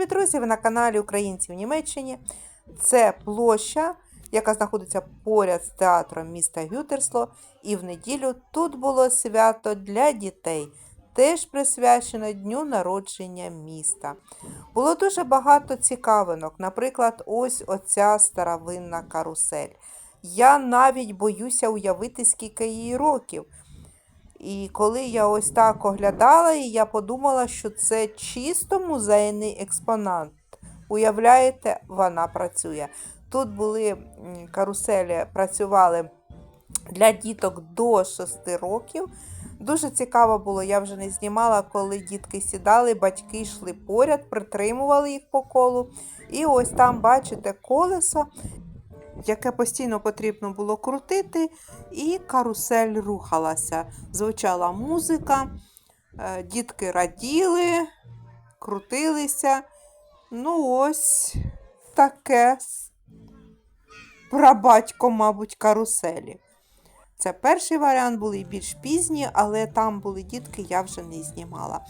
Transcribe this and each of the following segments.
любі друзі! Ви на каналі Українці в Німеччині. Це площа, яка знаходиться поряд з театром міста Гютерсло. І в неділю тут було свято для дітей, теж присвячено дню народження міста. Було дуже багато цікавинок. Наприклад, ось оця старовинна карусель. Я навіть боюся уявити, скільки їй років. І коли я ось так оглядала її, я подумала, що це чисто музейний експонат. Уявляєте, вона працює. Тут були каруселі, працювали для діток до 6 років. Дуже цікаво було, я вже не знімала, коли дітки сідали, батьки йшли поряд, притримували їх по колу. І ось там, бачите, колесо, яке постійно потрібно було крутити, і карусель рухалася. Звучала музика, е, дітки раділи, крутилися. Ну, ось таке прабатько, мабуть, каруселі. Це перший варіант, були більш пізні, але там були дітки, я вже не знімала.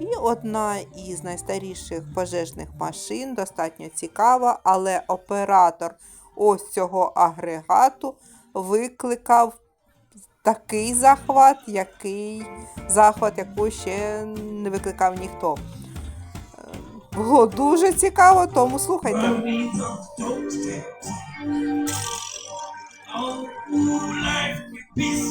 І одна із найстаріших пожежних машин, достатньо цікава, але оператор ось цього агрегату викликав такий захват, який захват, який ще не викликав ніхто. Е, Було дуже цікаво, тому слухайте. Peace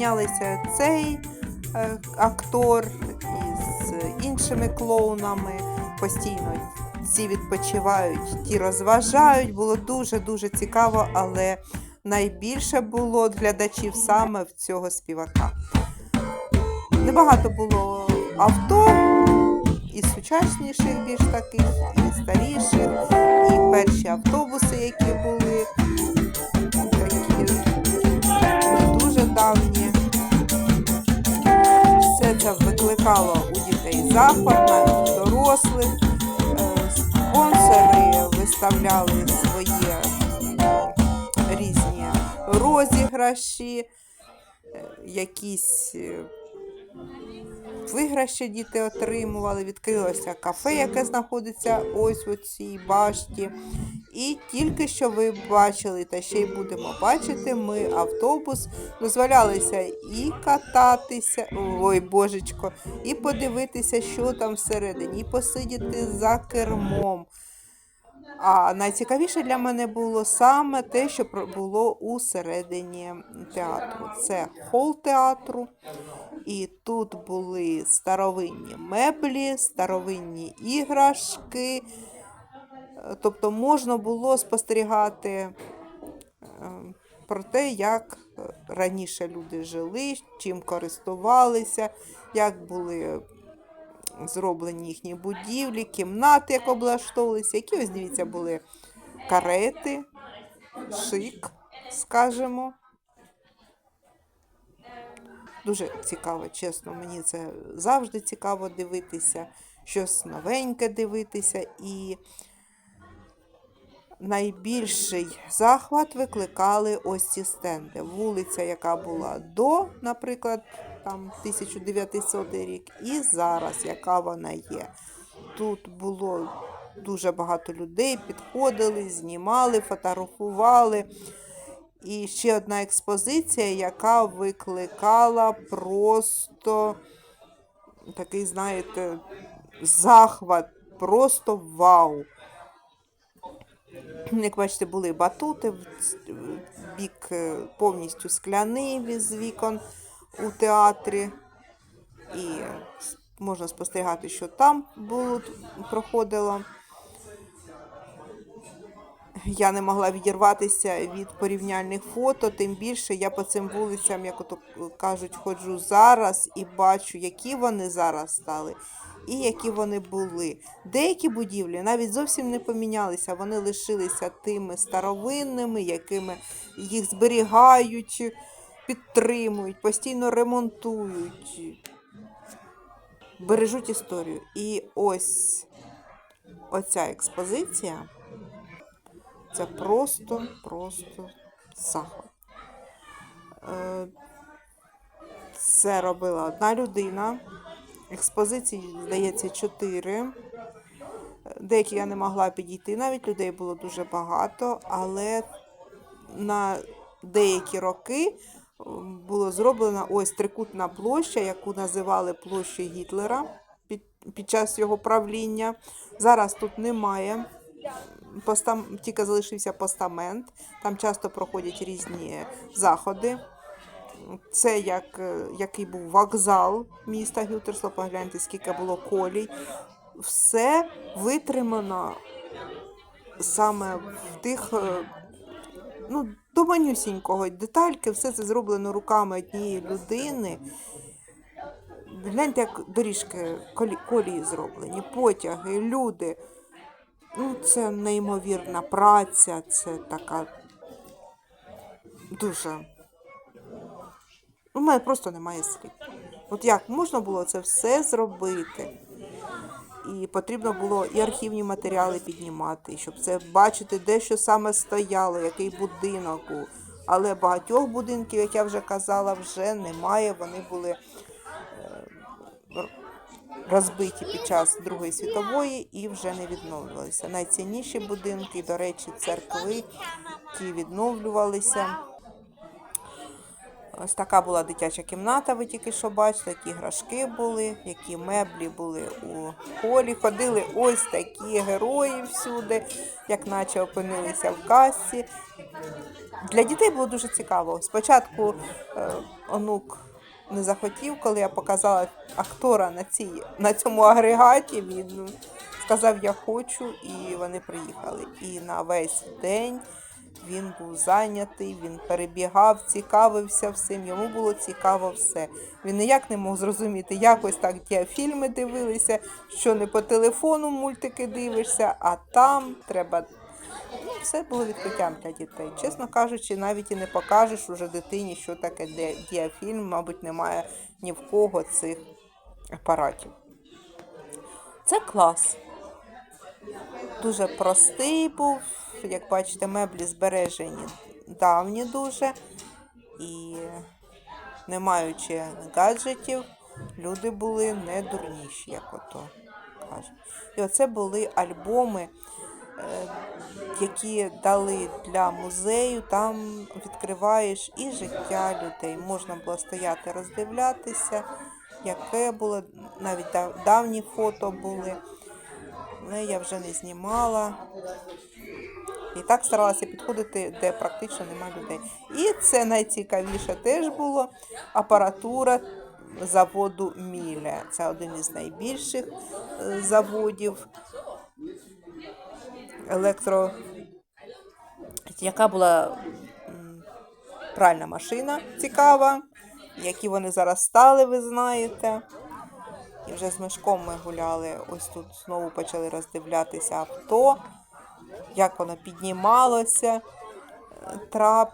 мінялися цей е, актор із іншими клоунами. Постійно ці відпочивають, ті розважають. Було дуже-дуже цікаво, але найбільше було глядачів саме в цього співака. Небагато було авто, і сучасніших більш таких, і старіших, і перші автобуси, які були такі дуже давні. Це викликало у дітей захват, навіть дорослих. Е, Спонсори виставляли свої різні розіграші, е, якісь виграші діти отримували. Відкрилося кафе, яке знаходиться ось у цій башті. І тільки що ви бачили, та ще й будемо бачити, ми автобус дозволялися і кататися, ой, божечко, і подивитися, що там всередині, і посидіти за кермом. А найцікавіше для мене було саме те, що було у середині театру. Це хол театру, і тут були старовинні меблі, старовинні іграшки. Е, Тобто можна було спостерігати е, про те, як е, раніше люди жили, чим користувалися, як були зроблені їхні будівлі, кімнати, як облаштовувалися, які ось дивіться були карети, шик, скажімо. Дуже цікаво, чесно, мені це завжди цікаво дивитися, щось новеньке дивитися. І найбільший захват викликали ось ці стенди. Вулиця, яка була до, наприклад, там 1900 рік, і зараз, яка вона є. Тут було дуже багато людей, підходили, знімали, фотографували. І ще одна експозиція, яка викликала просто такий, знаєте, захват просто вау. Як бачите, були батути, бік е, повністю скляний з вікон у театрі. І можна спостерігати, що там було, проходило. Я не могла відірватися від порівняльних фото, тим більше я по цим вулицям, як ото кажуть, ходжу зараз і бачу, які вони зараз стали і які вони були. Деякі будівлі навіть зовсім не помінялися, вони лишилися тими старовинними, якими їх зберігають, підтримують, постійно ремонтують, бережуть історію. І ось оця експозиція. Це просто, просто захват. Е, Це робила одна людина. Експозицій, здається, чотири. Деякі я не могла підійти, навіть людей було дуже багато, але на деякі роки було зроблена ось трикутна площа, яку називали площею Гітлера під, під час його правління. Зараз тут немає постам... тільки залишився постамент. Там часто проходять різні заходи. Це як, е, який був вокзал міста Гютерсло. Погляньте, скільки було колій. Все витримано саме в тих, е, ну, до манюсінького детальки, все це зроблено руками однієї людини. Гляньте, як доріжки колі, колії зроблені, потяги, люди. Ну, це неймовірна праця, це така дуже. У мене просто немає слів. От як можна було це все зробити? І потрібно було і архівні матеріали піднімати, щоб це бачити, де що саме стояло, який будинок. Але багатьох будинків, як я вже казала, вже немає. Вони були розбиті під час Другої світової і вже не відновлювалися. Найцінніші будинки, до речі, церкви, ті відновлювалися. Ось така була дитяча кімната, ви тільки що бачите, які іграшки були, які меблі були у холі. Ходили ось такі герої всюди, як наче опинилися в касі. Для дітей було дуже цікаво. Спочатку е, онук не захотів, коли я показала актора на, цій, на цьому агрегаті. Він сказав, я хочу, і вони приїхали. І на весь день він був зайнятий, він перебігав, цікавився всім. Йому було цікаво все. Він ніяк не мог зрозуміти, якось так ті фільми дивилися, що не по телефону мультики дивишся, а там треба. Все було відкриттям для дітей. Чесно кажучи, навіть і не покажеш уже дитині, що таке діафільм, мабуть, немає ні в кого цих апаратів. Це клас. Дуже простий був. Як бачите, меблі збережені давні дуже. І не маючи гаджетів, люди були не дурніші, як ото кажуть. І оце були альбоми, е, які дали для музею. Там відкриваєш і життя людей. Можна було стояти, роздивлятися, яке було, навіть давні фото були. Але я вже не знімала. І так старалася підходити, де практично нема людей. І це найцікавіше теж було апаратура заводу Міля. Це один із найбільших е, заводів електро, яка була пральна машина цікава, які вони зараз стали, ви знаєте. І вже з мешком ми гуляли. Ось тут знову почали роздивлятися авто, як воно піднімалося, трап.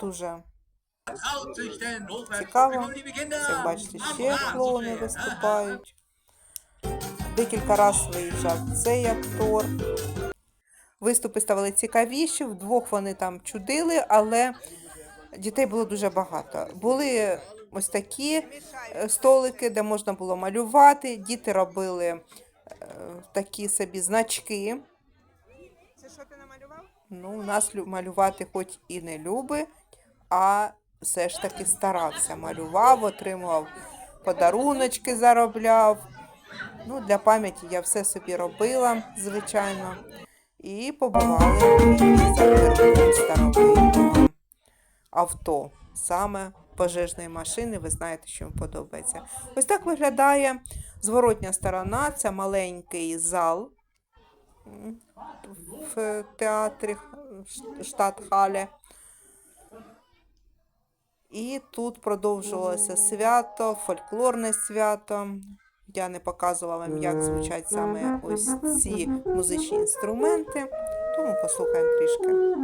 Дуже цікаво. Як бачите, ще клоуни виступають. Декілька разів виїжджав цей актор. Виступи ставали цікавіші, вдвох вони там чудили, але дітей було дуже багато. Були ось такі е, столики, де можна було малювати. Діти робили е, такі собі значки. Це що ти намалював? Ну, у нас малювати хоч і не любить, а все ж таки старався, малював, отримував подаруночки, заробляв. Ну, для пам'яті я все собі робила, звичайно. І побували за старовинного авто, саме пожежної машини. Ви знаєте, що їм подобається. Ось так виглядає зворотня сторона. Це маленький зал в театрі штат-Хале. І тут продовжувалося свято, фольклорне свято. Я не показувала вам, як звучать саме ось ці музичні інструменти, тому послухаємо трішки.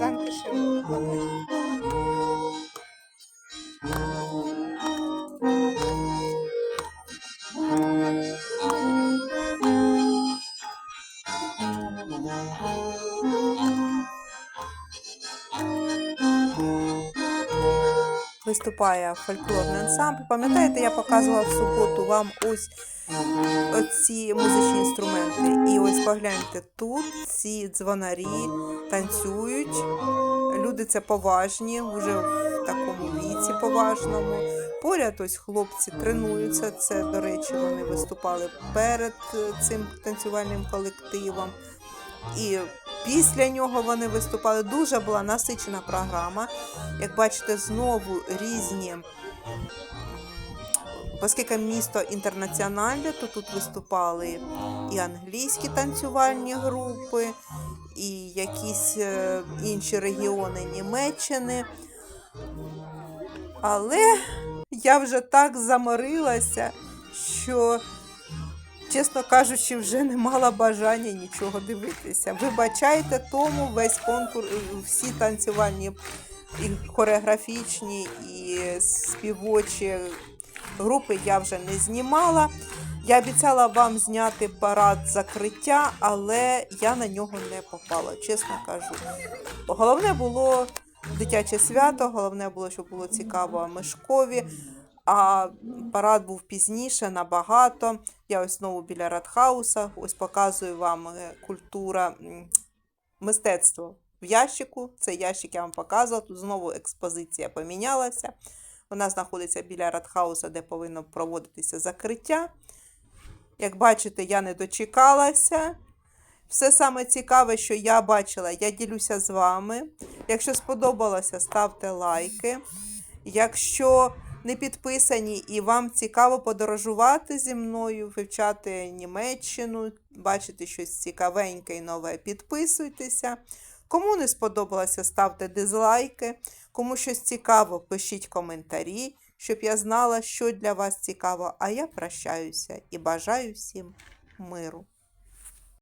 Dankeschön. Виступає фольклорний ансамбль. Пам'ятаєте, я показувала в суботу вам ось оці музичні інструменти. І ось погляньте, тут ці дзвонарі танцюють. Люди це поважні, вже в такому віці поважному. Поряд ось хлопці тренуються. Це, до речі, вони виступали перед цим танцювальним колективом. І після нього вони виступали. Дуже була насичена програма. Як бачите, знову різні. Оскільки місто інтернаціональне, то тут виступали і англійські танцювальні групи, і якісь е, інші регіони Німеччини. Але я вже так заморилася, що, чесно кажучи, вже не мала бажання нічого дивитися. Вибачайте, тому весь конкурс, всі танцювальні і хореографічні, і співочі групи я вже не знімала. Я обіцяла вам зняти парад закриття, але я на нього не попала, чесно кажу. Головне було дитяче свято, головне було, щоб було цікаво Мишкові. А парад був пізніше, набагато. Я ось знову біля Радхауса. Ось показую вам е, культура, мистецтво в ящику. Цей ящик я вам показувала. Тут знову експозиція помінялася. Вона знаходиться біля Радхауса, де повинно проводитися закриття. Як бачите, я не дочекалася. Все саме цікаве, що я бачила, я ділюся з вами. Якщо сподобалося, ставте лайки. Якщо не підписані і вам цікаво подорожувати зі мною, вивчати Німеччину, бачити щось цікавеньке і нове, підписуйтеся. Кому не сподобалося, ставте дизлайки. Кому щось цікаво, пишіть коментарі, щоб я знала, що для вас цікаво. А я прощаюся і бажаю всім миру.